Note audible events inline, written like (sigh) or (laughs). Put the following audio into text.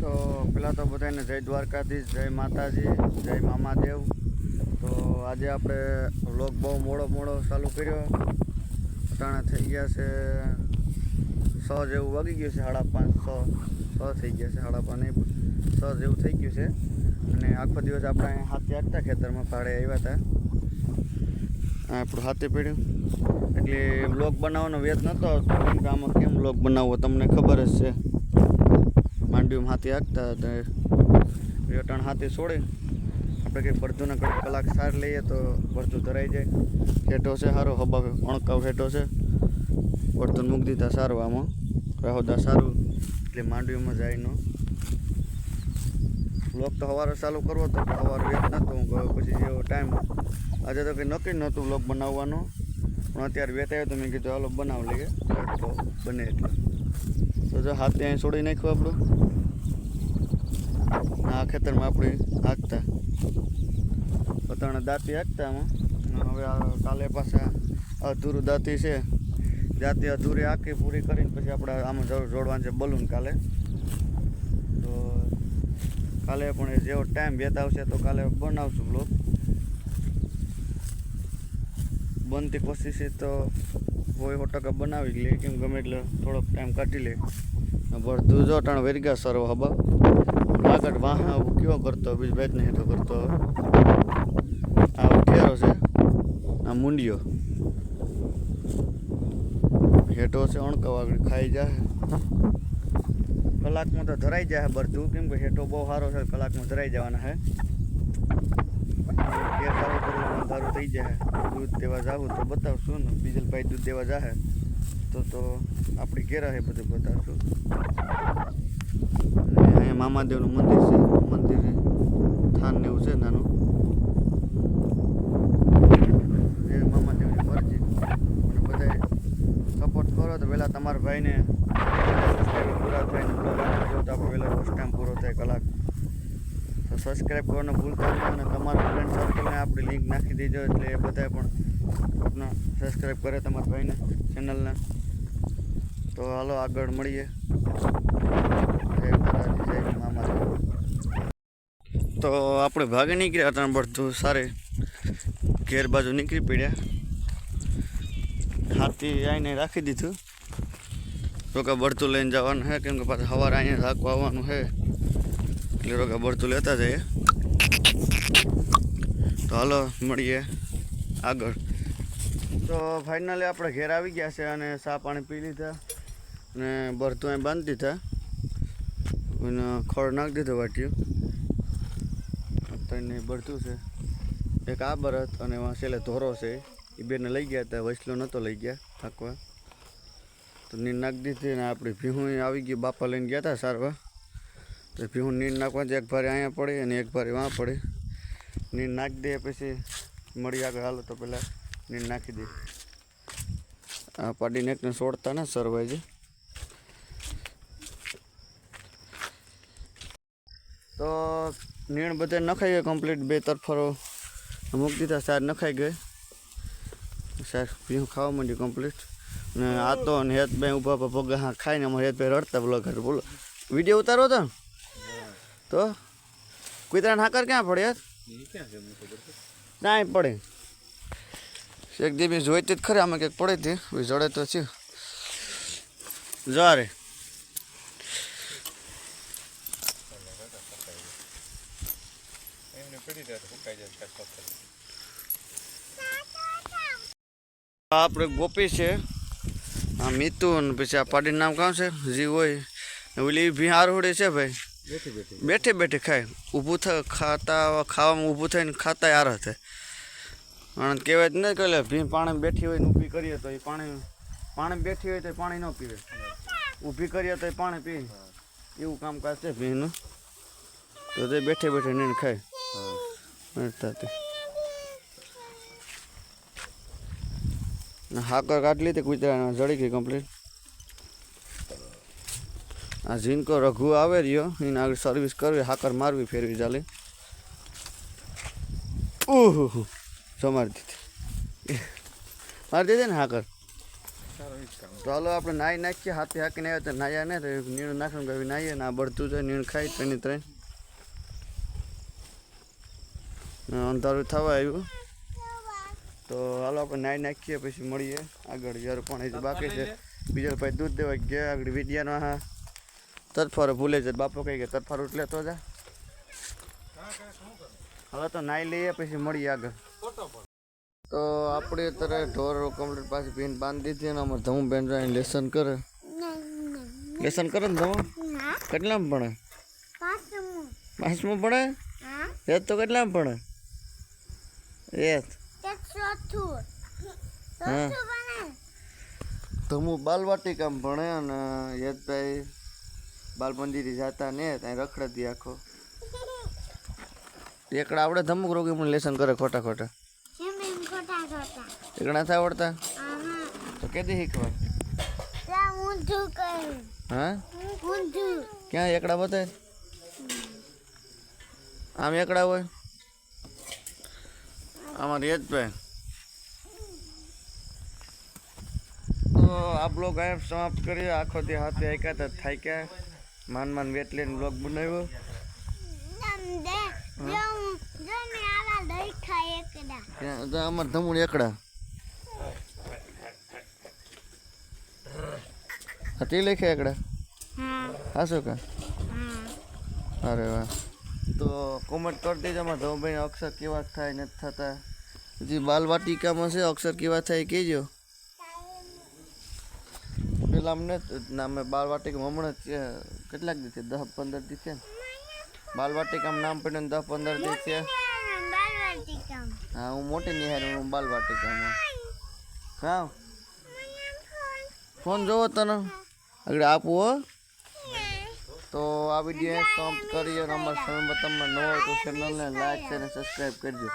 તો પહેલાં તો બધાને જય દ્વારકાધીશ, જય માતાજી, જય મામાદેવ. તો આજે આપણે વ્લોગ બહુ મોડો મોડો ચાલુ કર્યો. અટાણે થઈ ગયા છે છ જેવું વાગી ગયું છે, સાડા પાંચ છ છ થઈ ગયા છે, સાડા પાંચ સો જેવું થઈ ગયું છે. અને આખો દિવસ આપણે અહીં હાથે આગતા ખેતરમાં ભાડે આવ્યા હતા. આપણું હાથે પડ્યું. એટલે બ્લોગ બનાવવાનો વેત નહોતો આમાં કેમ બ્લોગ બનાવવો, તમને ખબર જ છે. માંડવીમાં હાથી હાંકતા હતા. વેટાણ હાથી છોડે આપણે કંઈક ભરજુને કડક કલાક સાર લઈએ તો ભરજુ ધરાઈ જાય. હેઠો છે સારો હબા અણકાવ હેઠો છે. વર્તન મૂકી દીધા સારું આમાં રાહોદા સારું. એટલે માંડવીમાં જાય નો. બ્લોગ તો સવારે ચાલુ કરવો તો પણ સવારે વેત નહોતો હું ગયો પછી જેવો ટાઈમ આજે તો કંઈ નક્કી નહોતું બ્લોગ બનાવવાનો. પણ અત્યારે વેત આવ્યો તો મેં કીધું, હાલો, બનાવ લઈએ. તો બને એટલે. તો જો હાથે અહીં છોડી નાખ્યું આપણું. આ ખેતરમાં આપણે હાંકતા. પોતાના દાંતી હાંકતા આમાં. હવે કાલે પાછા અધૂરું દાંતી છે. જાતે અધૂરી આખી પૂરી કરીને પછી આપણે આમાં જરૂર જોડવાનું છે બલૂન કાલે. તો કાલે પણ એ જેવો ટાઈમ વેતાવશે તો કાલે બનાવશું બ્લોક બનતી કોશિશ તો હોય સો ટકા બનાવી લે. કેમ ગમે એટલે થોડોક ટાઈમ કાઢી લે. ભરતું જો ટાણ વેરગા સર્વ હબા. આગળ વાહ આવું કયો કરતો, બીજ બેચ નહીં હેઠો કરતો? આ ઘેરો છે, આ મુંડિયો. હેઠો છે અણકવ, આગળ ખાઈ જાય કલાકમાં તો ધરાઈ જાય ભરતું કેમ કે હેઠો બહુ સારો છે, કલાકમાં ધરાઈ જવાના હે. ઘેર સારું કરવું સારું થઈ જાય દૂધ દેવા જાવું તો બતાવશું ને ડીઝલભાઈ દૂધ દેવા જાહે. તો તો આપણી ઘેરા હે બધું બતાવશું. મામાદેવનું મંદિર છે. મંદિર થાન ને એવું છે નાનું. જે મામાદેવની મરજી. અને બધાય સપોર્ટ કરો તો પહેલાં તમારા ભાઈને પહેલાં ફર્સ્ટ પૂરો થાય કલાક. તો સબસ્ક્રાઈબ કરવાનું ભૂલતા નહીં અને તમારા ફ્રેન્ડ સર્કલને આપણી લિંક નાખી દેજો એટલે એ બધાય પણ આપણા સબસ્ક્રાઈબ કરે તમારા ભાઈને ચેનલને તો હાલો આગળ મળીએ. તો આપણે ભાગે નીકળ્યા હતા બધું સારે. ઘેર બાજુ નીકળી પડ્યા. હાથી આવીને રાખી દીધું. રોકા બળતું લઈને જવાનું છે કેમ કે પાછા સવારે અહીંયા રાખવા આવવાનું છે એટલે રોકા બળતું લેતા જઈએ. તો હાલો મળીએ આગળ. તો ફાઇનલી આપણે ઘેર આવી ગયા છે અને ચા પાણી પી લીધા. અને બરતું અહીં બાંધી દીધા. અને ખોળ નાખી દીધું વાટ્યું અત્યારે બરતું છે. એક આ બરત અને એમાં છેલ્લે ધોરો છે. એ બેને લઈ ગયા હતા વૈસલો નહોતો લઈ ગયા થાકવા. તો નીર નાખી દીધી ને આપણી ભીહું આવી ગઈ બાપા લઈને ગયા હતા સારવા. તો ભીહું નીર નાખવાથી એક ભારે અહીંયા પડે અને એક ભારે વાં પડે. નીર નાખી દે પછી મળી આગળ હાલો તો પહેલાં નીર નાખી દે. આ પાડીને એકને છોડતા ને સરવાઈ છે તો નીણ બધે નખાઈ ગઈ કમ્પ્લીટ બે તરફરો મૂકી દીધા સાર નખાઈ ગઈ. સાર ભીહું ખાવા માંડ્યું કમ્પ્લીટ ને આ તો ને હેતભાઈ ઊભા ઊભા પગ હા ખાઈને અમારે હેતભાઈ રડતા બોલો ઘર બોલો. વીડિયો ઉતારો તો? તો? કુતરાને હાકર ક્યાં પડે યાર? પડે. એક દિવસ જોઈતી જ ખરે, આમાં કંઈક પડે હતી જડે તો છે. જો રે. આ આપણે ગોપી છે. આ મીતુ અને પછી આ પાડી નામ કામ છે? જી હોય. ને ઓલી ભી આરોડે છે ભાઈ. બેઠે બેઠે. ખાય. ઊભું થાય ખાતા ખાવામાં ઊભું થઈને ખાતા યાર થાય અને કહેવાય જ નહીં કે ભીમ પાણી બેઠી હોય ને ઊભી કરીએ તો એ પાણી પાણી બેઠી હોય તો પાણી ન પીવે. ઊભી કરીએ તો એ પાણી પી એવું કામકાજ છે ભીનું. તો તે બેઠે બેઠે નીણ ખાય. મળતા તે ને હાકર કાઢલી તે કૂતરા જડી ગઈ કમ્પ્લીટ આ ઝીનકો રઘુ આવે રહ્યો, એને આગળ સર્વિસ કરવી, હાકર મારવી, ફેરવી ચાલે. ઓહો જો મારી દીધી. મારી દીધી ને હાકર? હાલો આપણે નાહી નાખીએ, હાથે હાકીને આવ્યા તો નાહ્યા ને નીણ નાખવાનું નાહીએ ને આ બળતું જાય નીણ ખાઈ ત્રણે ત્રણ ને અંધારું થવા આવ્યું. તો હાલો આપણે નાહી નાખીએ પછી મળીએ. આગળ જ્યારે પણ એ બાકી છે. બીજા ભાઈ દૂધ દેવા ગયા આગળ વિદ્યાનો હા તરફારો ભૂલે છે. બાપો કહી ગયા તરફારો એટલે તો જા. હવે તો નાહી લઈએ પછી મળીએ આગળ. તો આપણે અત્યારે ઢોર કમ્પ્લીટ પાછી પીન બાંધી દીધી અને અમારે ધમુ બેન જાય લેસન કરે. લેસન કરે ને ધમુ? કેટલામાં ભણે? પાંચમું. ભણે? એ તો કેટલામાં ભણે? યાદ હા બાલવાટી બાલવાટિકામાં ભણે અને યજભાઈ બાલ મંદિરે જતા ને ત્યાં રખડતી આખો. (laughs) એકડા આવડે ધમુક રોગી પણ લેસન કરે ખોટા ખોટા. એકડા નથી આવડતા? તો કેદી શીખવા? હા? ક્યાં એકડા બતાય? આમ એકડા હોય? આમાં ભાઈ. તો આ બ્લોગ અહીંયા સમાપ્ત કરીએ. આખો દી હાથે આક્યા થાય કે. માન માન વેટ લઈને બ્લોગ બનાવ્યો. અમારે ધમણ એકડા. હતી લખ્યા એકડા? હાસો કા અરે વાહ. તો કોમેન્ટ કરી દેજો અમારા ધમભાઈ અક્ષર કેવા થાય નથી થતા. હજી બાલવાટિકામાં છે અક્ષર કેવા થાય કહેજો. પેલા અમને નામે બાલવાટિકામાં હમણાં કેટલાક દી છે દસ પંદર દી છે બાલવાટિકામાં નામ પડ્યું દસ પંદર દી છે હા હું મોટી નિહારી હું બાલવાટિકામાં. હા. ફોન. જોવો તને. આગળ આપવો હો. તો આ વીડિયો સમાપ્ત કરીએ અને અમારા સમય તમને ન હોય તો ચેનલને લાઈક અને સબસ્ક્રાઈબ કરજો.